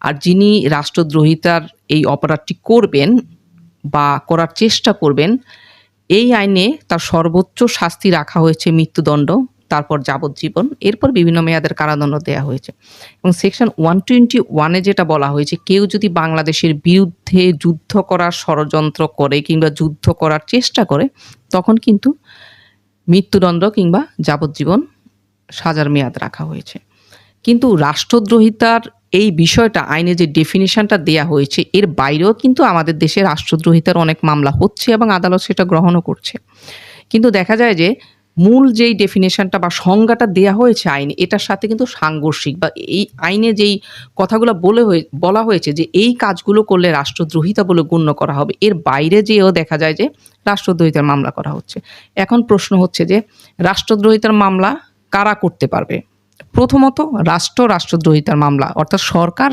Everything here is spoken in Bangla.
আর যিনি রাষ্ট্রদ্রোহিতার এই অপরাধটি করবেন বা করার চেষ্টা করবেন, এই আইনে তার সর্বোচ্চ শাস্তি রাখা হয়েছে মৃত্যুদণ্ড, তারপর যাবজ্জীবন, এরপর বিভিন্ন মেয়াদের কারাদণ্ড দেওয়া হয়েছে। এবং সেকশন ওয়ান টোয়েন্টি ওয়ানে যেটা বলা হয়েছে, কেউ যদি বাংলাদেশের বিরুদ্ধে যুদ্ধ করার ষড়যন্ত্র করে কিংবা যুদ্ধ করার চেষ্টা করে, তখন কিন্তু মৃত্যুদণ্ড কিংবা যাবজ্জীবন সাজার মেয়াদ রাখা হয়েছে। কিন্তু রাষ্ট্রদ্রোহিতার এই বিষয়টা, আইনে যে ডেফিনেশনটা দেয়া হয়েছে, এর বাইরেও কিন্তু আমাদের দেশে রাষ্ট্রদ্রোহিতার অনেক মামলা হচ্ছে এবং আদালত সেটা গ্রহণও করছে। কিন্তু দেখা যায় যে, মূল যেই ডেফিনেশনটা বা সংজ্ঞাটা দেয়া হয়েছে আইনে, এটার সাথে কিন্তু সাংঘর্ষিক বা এই আইনে যেই কথাগুলো বলে হয়ে, বলা হয়েছে যে এই কাজগুলো করলে রাষ্ট্রদ্রোহিতা বলে গণ্য করা হবে, এর বাইরে যেও দেখা যায় যে রাষ্ট্রদ্রোহিতার মামলা করা হচ্ছে। এখন প্রশ্ন হচ্ছে যে, রাষ্ট্রদ্রোহিতার মামলা কারা করতে পারবে? প্রথমত রাষ্ট্র রাষ্ট্রদ্রোহিতার মামলা অর্থাৎ সরকার